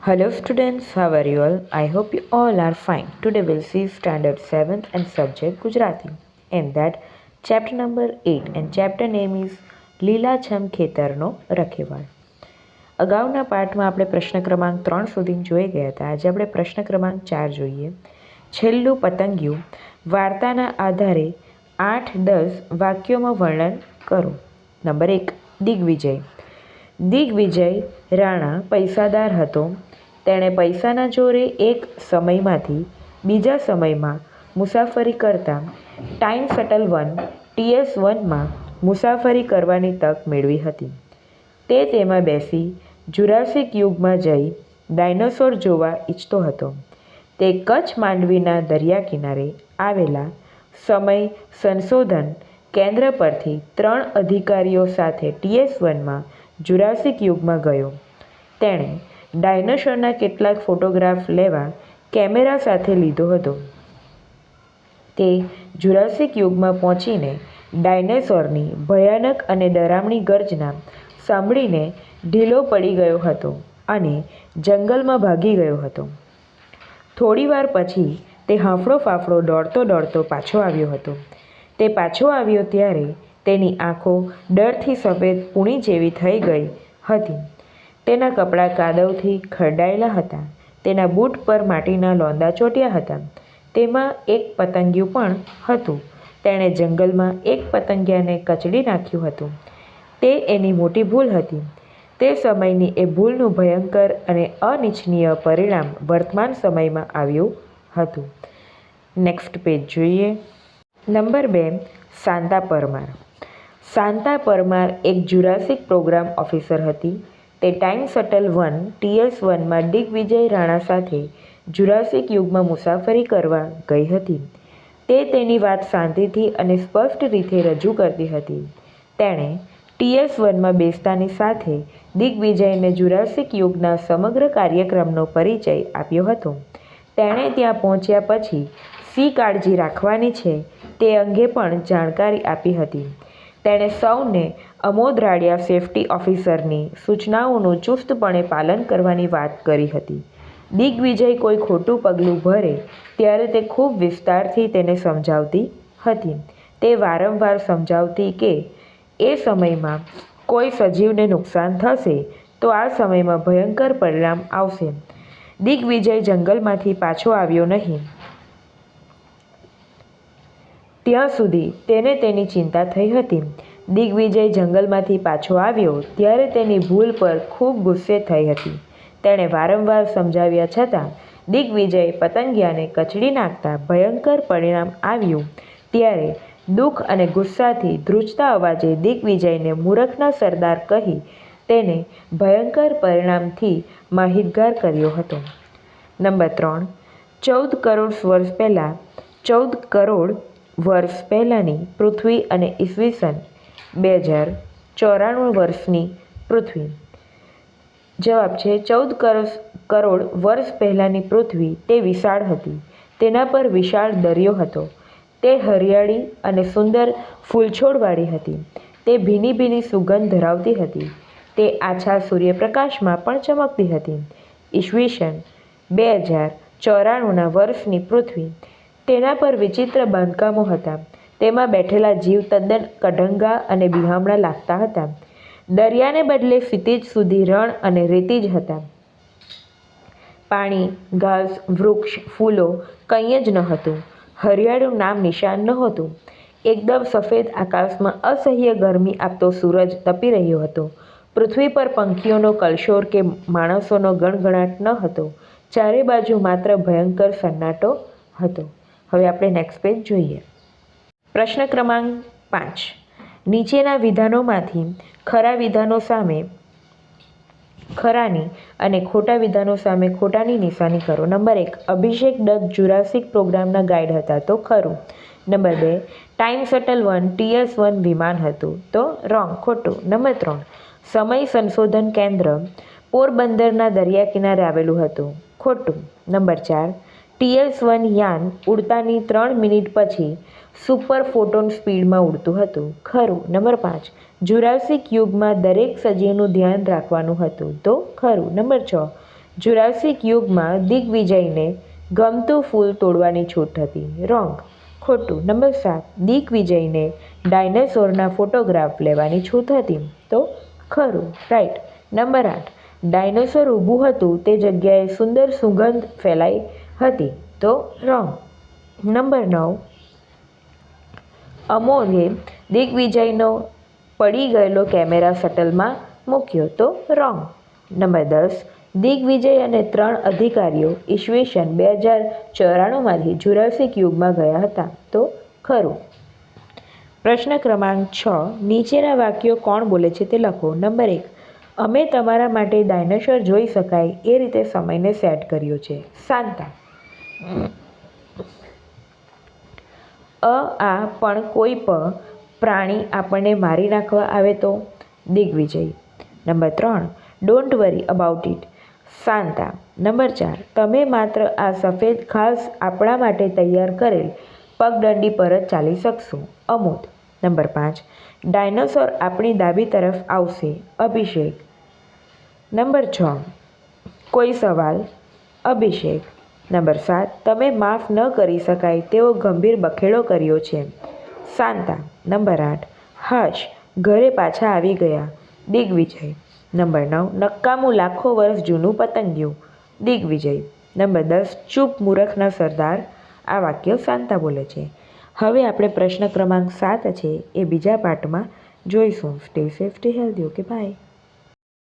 Hello students, how are you all? I hope you all are fine. Today we'll see standard 7th and subject Gujarati. In that chapter number 8 and chapter name is લીલાછમ ખેતરનો રખેવાળ અગાઉના પાઠમાં આપણે પ્રશ્ન ક્રમાંક ત્રણ સુધી જોઈ ગયા હતા આજે આપણે પ્રશ્ન ક્રમાંક ચાર જોઈએ છેલ્લું પતંગિયું વાર્તાના આધારે આઠ દસ વાક્યોમાં વર્ણન કરો નંબર એક દિગ્વિજય દિગ્વિજય રાણા પૈસાદાર હતો. તેણે પૈસાના જોરે એક સમયમાંથી બીજા સમયમાં મુસાફરી કરતા ટાઈમ શટલ વન ટીએસ વનમાં મુસાફરી કરવાની તક મેળવી હતી. તે તેમાં બેસી જુરાસિક યુગમાં જઈ ડાયનોસોર જોવા ઈચ્છતો હતો. તે કચ્છ માંડવીના દરિયા કિનારે આવેલા સમય સંશોધન કેન્દ્ર પરથી ત્રણ અધિકારીઓ સાથે ટીએસ વનમાં જુરાસિક યુગમાં ગયો. તેણે ડાયનોસોરના કેટલાક ફોટોગ્રાફ લેવા કેમેરા સાથે લીધો હતો. તે જુરાસિક યુગમાં પહોંચીને ડાયનેસોરની ભયાનક અને ડરામણી ગર્જના સાંભળીને ઢીલો પડી ગયો હતો અને જંગલમાં ભાગી ગયો હતો. થોડીવાર પછી તે હાંફળો ફાફડો દોડતો દોડતો પાછો આવ્યો હતો. તે પાછો આવ્યો ત્યારે તેની આંખો ડરથી સફેદ પૂણી જેવી થઈ ગઈ હતી. તેના કપડાં કાદવથી ખરડાયેલા હતા. તેના બૂટ પર માટીના લોંદા ચોટ્યા હતા. તેમાં એક પતંગિયું પણ હતું. તેણે જંગલમાં એક પતંગિયાને કચડી નાખ્યું હતું. તે એની મોટી ભૂલ હતી. તે સમયની એ ભૂલનું ભયંકર અને અનિચ્છનીય પરિણામ વર્તમાન સમયમાં આવ્યું હતું. નેક્સ્ટ પેજ જોઈએ. નંબર બે શાંતા પરમાર. શાંતા પરમાર એક જુરાસિક પ્રોગ્રામ ઓફિસર હતી. તે ટાઈમ શટલ વન ટીએસ વનમાં દિગ્વિજય રાણા સાથે જુરાસિક યુગમાં મુસાફરી કરવા ગઈ હતી. તે તેની વાત શાંતિથી અને સ્પષ્ટ રીતે રજૂ કરતી હતી. તેણે ટીએસ વનમાં બેસતાની સાથે દિગ્વિજયને જુરાસિક યુગના સમગ્ર કાર્યક્રમનો પરિચય આપ્યો હતો. તેણે ત્યાં પહોંચ્યા પછી સી કાળજી રાખવાની છે તે અંગે પણ જાણકારી આપી હતી. તેણે સૌને અમોદ રાડિયા સેફટી ઓફિસરની સૂચનાઓનું ચુસ્તપણે પાલન કરવાની વાત કરી હતી. દિગ્વિજય કોઈ ખોટું પગલું ભરે ત્યારે તે ખૂબ વિસ્તારથી તેને સમજાવતી હતી. તે વારંવાર સમજાવતી કે, એ સમયમાં કોઈ સજીવને નુકસાન થશે તો આ સમયમાં ભયંકર પરિણામ આવશે. દિગ્વિજય જંગલમાંથી પાછો આવ્યો નહીં. ત્યાં સુધી તેને તેની ચિંતા થઈ હતી. દિગ્વિજય જંગલમાંથી પાછો આવ્યો ત્યારે તેની ભૂલ પર ખૂબ ગુસ્સે થઈ હતી. તેણે વારંવાર સમજાવ્યા છતાં દિગ્વિજય પતંગિયાને કચડી નાખતા ભયંકર પરિણામ આવ્યું. ત્યારે દુઃખ અને ગુસ્સાથી ધ્રુજતા અવાજે દિગ્વિજયને મૂરખના સરદાર કહી તેને ભયંકર પરિણામથી માહિતગાર કર્યો હતો. નંબર ત્રણ, ચૌદ કરોડ વર્ષ પહેલાં ચૌદ કરોડ વર્ષ પહેલાંની પૃથ્વી અને ઈસવીસન બે હજાર ચોરાણું વર્ષની પૃથ્વી. જવાબ છે, ચૌદ કરોડ વર્ષ પહેલાંની પૃથ્વી તે વિશાળ હતી. તેના પર વિશાળ દરિયો હતો. તે હરિયાળી અને સુંદર ફૂલછોડવાળી હતી. તે ભીની ભીની સુગંધ ધરાવતી હતી. તે આછા સૂર્યપ્રકાશમાં પણ ચમકતી હતી. ઈસવીસન બે હજાર ચોરાણુંના વર્ષની પૃથ્વી તેના પર વિચિત્ર બાંધકામો હતા. તેમાં બેઠેલા જીવ તદ્દન કઢંગા અને બિહામણા લાગતા હતા. દરિયાને બદલે ફિતિજ સુધી રણ અને રેતી જ હતા. પાણી, ઘાસ, વૃક્ષ, ફૂલો કંઈ જ ન હતું હરિયાળું નામ નિશાન નહોતું. એકદમ સફેદ આકાશમાં અસહ્ય ગરમી આપતો સૂરજ તપી રહ્યો હતો. પૃથ્વી પર પંખીઓનો કલશોર કે માણસોનો ગણગણાટ ન હતો. ચારે બાજુ માત્ર ભયંકર સન્નાટો હતો. હવે આપણે નેક્સ્ટ પેજ જોઈએ. પ્રશ્ન ક્રમાંક પાંચ. નીચેના વિધાનોમાંથી ખરા વિધાનો સામે ખરાની અને ખોટા વિધાનો સામે ખોટાની નિશાની કરો. નંબર એક, અભિષેક દત્ત જુરાસિક પ્રોગ્રામના ગાઈડ હતા તો ખરું. નંબર બે, time shuttle one TS one વિમાન હતું તો રોંગ, ખોટું. નંબર ત્રણ, સમય સંશોધન કેન્દ્ર પોરબંદરના દરિયા કિનારે આવેલું હતું, ખોટું. નંબર ચાર ટીએસ વન યાન ઉડતાની ત્રણ મિનિટ પછી સુપર ફોટોન સ્પીડમાં ઉડતું હતું. ખરું, નંબર પાંચ, જુરાસિક યુગમાં દરેક સજીવનું ધ્યાન રાખવાનું હતું તો? ખરું, નંબર છ, જુરાસિક યુગમાં દિગ્વિજયને ગમતું ફૂલ તોડવાની છૂટ હતી. રોંગ, ખોટું, નંબર સાત, દિગ્વિજયને ડાયનાસોરના ફોટોગ્રાફ લેવાની છૂટ હતી તો? ખરું, રાઈટ, નંબર આઠ, ડાયનોસોર ઊભું હતું તે જગ્યાએ સુંદર સુગંધ ફેલાઈ હતી. તો રોંગ નંબર નવ. અમોલે દિગ્વિજયનો પડી ગયેલો કેમેરા શટલમાં મૂક્યો. તો રોંગ નંબર દસ. દિગ્વિજય અને ત્રણ અધિકારીઓ ઈસવીસન બે હજાર ચોરાણુંમાંથી જુરાસિક યુગમાં ગયા હતા. તો ખરું. પ્રશ્ન ક્રમાંક છ. નીચેના વાક્યો કોણ બોલે છે તે લખો. નંબર એક. અમે તમારા માટે ડાયનોસોર જોઈ શકાય એ રીતે સમયને સેટ કર્યો છે. શાંતા અ, આ પણ કોઈ પણ પ્રાણી આપણને મારી નાખવા આવે તો? દિગ્વિજય. નંબર ત્રણ. Don't worry about it Shanta. Number ચાર. તમે માત્ર આ સફેદ ખાસ આપણા માટે તૈયાર કરેલ પગદંડી પર જ ચાલી શકશો. અમુદ. નંબર પાંચ. ડાયનોસોર આપણી ડાબી તરફ આવશે. અભિષેક. નંબર છ. કોઈ સવાલ? અભિષેક. નંબર સાત, તમે માફ ન કરી શકાય તેવો ગંભીર બખેડો કર્યો છે. શાંતા નંબર આઠ, હર્ષ, ઘરે પાછા આવી ગયા. દિગ્વિજય, નંબર નવ, નક્કામું લાખો વર્ષ જૂનું પતંગિયું. દિગ્વિજય, નંબર દસ, ચૂપ મૂરખના સરદાર. આ વાક્ય શાંતા બોલે છે. હવે આપણે પ્રશ્ન ક્રમાંક સાત છે એ બીજા પાઠમાં જોઈશું. Stay safe stay healthy okay bye